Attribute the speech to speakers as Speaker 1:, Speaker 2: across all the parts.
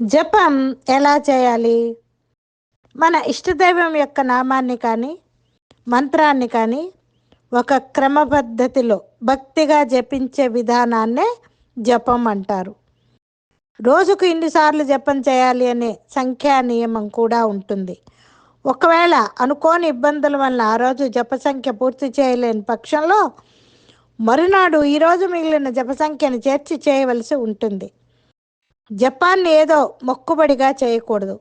Speaker 1: జపం ఎలా చేయాలి? మన ఇష్టదైవం యొక్క నామాన్ని కానీ మంత్రాన్ని కానీ ఒక క్రమ పద్ధతిలో భక్తిగా జపించే విధానాన్నే జపం అంటారు. రోజుకు ఇన్నిసార్లు జపం చేయాలి అనే సంఖ్యా నియమం కూడా ఉంటుంది. ఒకవేళ అనుకోని ఇబ్బందుల వల్ల ఆ రోజు జప సంఖ్య పూర్తి చేయలేని పక్షంలో మరునాడు ఈరోజు మిగిలిన జప సంఖ్యను చేర్చి చేయవలసి ఉంటుంది. జపాన్ ఏదో మొక్కుబడిగా చేయకూడదు.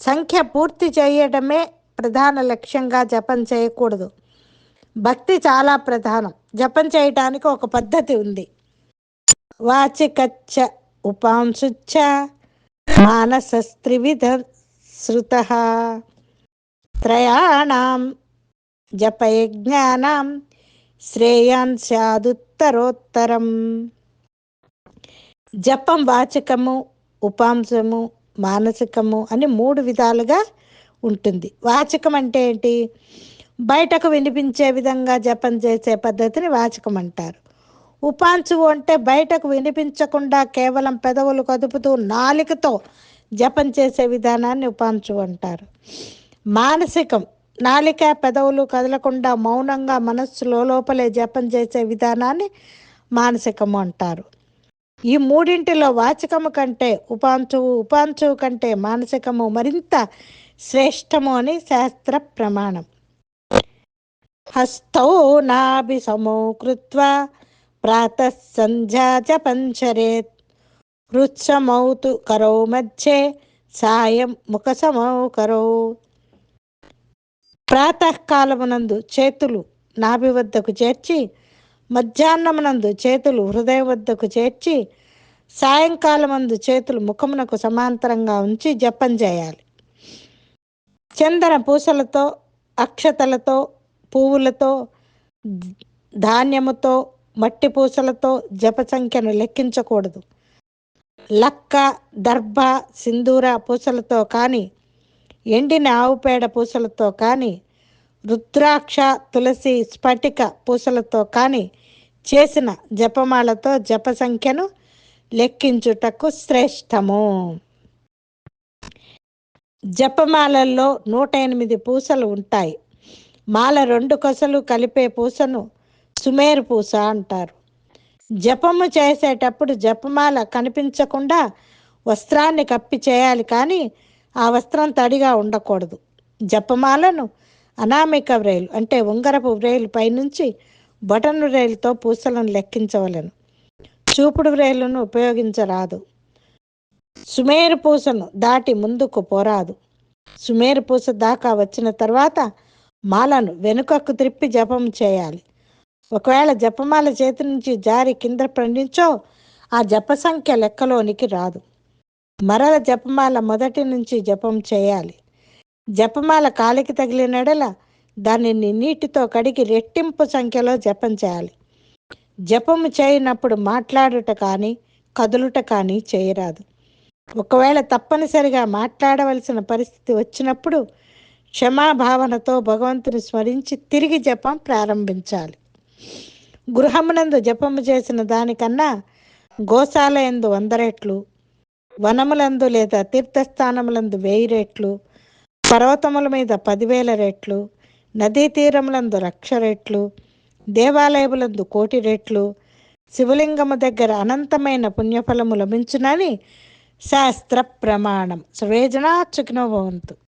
Speaker 1: సంఖ్య పూర్తి చేయడమే ప్రధాన లక్ష్యంగా జపం చేయకూడదు. భక్తి చాలా ప్రధానం. జపం చేయటానికి ఒక పద్ధతి ఉంది. వాచికచ్చ ఉపాంశుచ్చ మానసస్త్రివిధ శృత. త్రయాణం జపయజ్ఞానం శ్రేయాన్ స్యాదుత్తరోత్తరం జపం వాచకము ఉపాంశము మానసికము అని మూడు విధాలుగా ఉంటుంది. వాచకం అంటే ఏంటి? బయటకు వినిపించే విధంగా జపం చేసే పద్ధతిని వాచకం అంటారు. ఉపాంశువు అంటే బయటకు వినిపించకుండా కేవలం పెదవులు కదుపుతూ నాలికతో జపం చేసే విధానాన్ని ఉపాంశువు అంటారు. మానసికం నాలిక పెదవులు కదలకుండా మౌనంగా మనస్సులో లోపలే జపం చేసే విధానాన్ని మానసికము అంటారు. ఈ మూడింటిలో వాచకము కంటే ఉపాంశువు ఉపాంశువు కంటే మానసికము మరింత శ్రేష్టము అని శాస్త్ర ప్రమాణం. హస్తౌ నాభి సమో కృత్వా ప్రాతః సంధ్యా చ పంచరేత్ హృత్సమౌతు కరౌ మధ్యే సాయం ముఖసమౌ కరౌ. ప్రాతకాలమునందు చేతులు నాభి వద్దకు చేర్చి మధ్యాహ్నమునందు చేతులు హృదయ వద్దకు చేర్చి సాయంకాలమందు చేతులు ముఖమునకు సమాంతరంగా ఉంచి జపం చేయాలి. చందన పూసలతో అక్షతలతో పువ్వులతో ధాన్యముతో మట్టి పూసలతో జప సంఖ్యను లెక్కించకూడదు. లక్క దర్భ సింధూర పూసలతో కానీ ఎండిన ఆవు పేడ పూసలతో కానీ రుద్రాక్ష తులసి స్ఫటిక పూసలతో కానీ చేసిన జపమాలతో జప సంఖ్యను లెక్కించుటకు శ్రేష్టము. జపమాలల్లో నూట ఎనిమిది పూసలు ఉంటాయి. మాల రెండు కొసలు కలిపే పూసను సుమేరు పూస అంటారు. జపము చేసేటప్పుడు జపమాల కనిపించకుండా వస్త్రాన్ని కప్పి చేయాలి కానీ ఆ వస్త్రం తడిగా ఉండకూడదు. జపమాలను అనామిక వ్రేలు అంటే ఉంగరపు వ్రేలు పైనుంచి బటన్ వ్రేలుతో పూసలను లెక్కించవలను. చూపుడు వ్రేలును ఉపయోగించరాదు. సుమేరు పూసను దాటి ముందుకు పోరాదు. సుమేరు పూస దాకా వచ్చిన తర్వాత మాలను వెనుకకు త్రిప్పి జపం చేయాలి. ఒకవేళ జపమాల చేతి నుంచి జారి కింద పండించో ఆ జప సంఖ్య లెక్కలోనికి రాదు. మరల జపమాల మొదటి నుంచి జపం చేయాలి. జపమాల కాలికి తగిలినడల దానిని నీటితో కడిగి రెట్టింపు సంఖ్యలో జపం చేయాలి. జపము చేయనప్పుడు మాట్లాడుట కానీ కదులుట కానీ చేయరాదు. ఒకవేళ తప్పనిసరిగా మాట్లాడవలసిన పరిస్థితి వచ్చినప్పుడు క్షమాభావనతో భగవంతుని స్మరించి తిరిగి జపం ప్రారంభించాలి. గృహమునందు జపము చేసిన దానికన్నా గోశాల ఎందు వంద రెట్లు వనములందు లేదా తీర్థస్థానములందు వెయ్యి రెట్లు పర్వతముల మీద పదివేల రెట్లు నదీ తీరములందు లక్ష రెట్లు దేవాలయములందు కోటి రెట్లు శివలింగము దగ్గర అనంతమైన పుణ్యఫలము లభించునని శాస్త్ర ప్రమాణం. సర్వేజనా చకినోభవంతు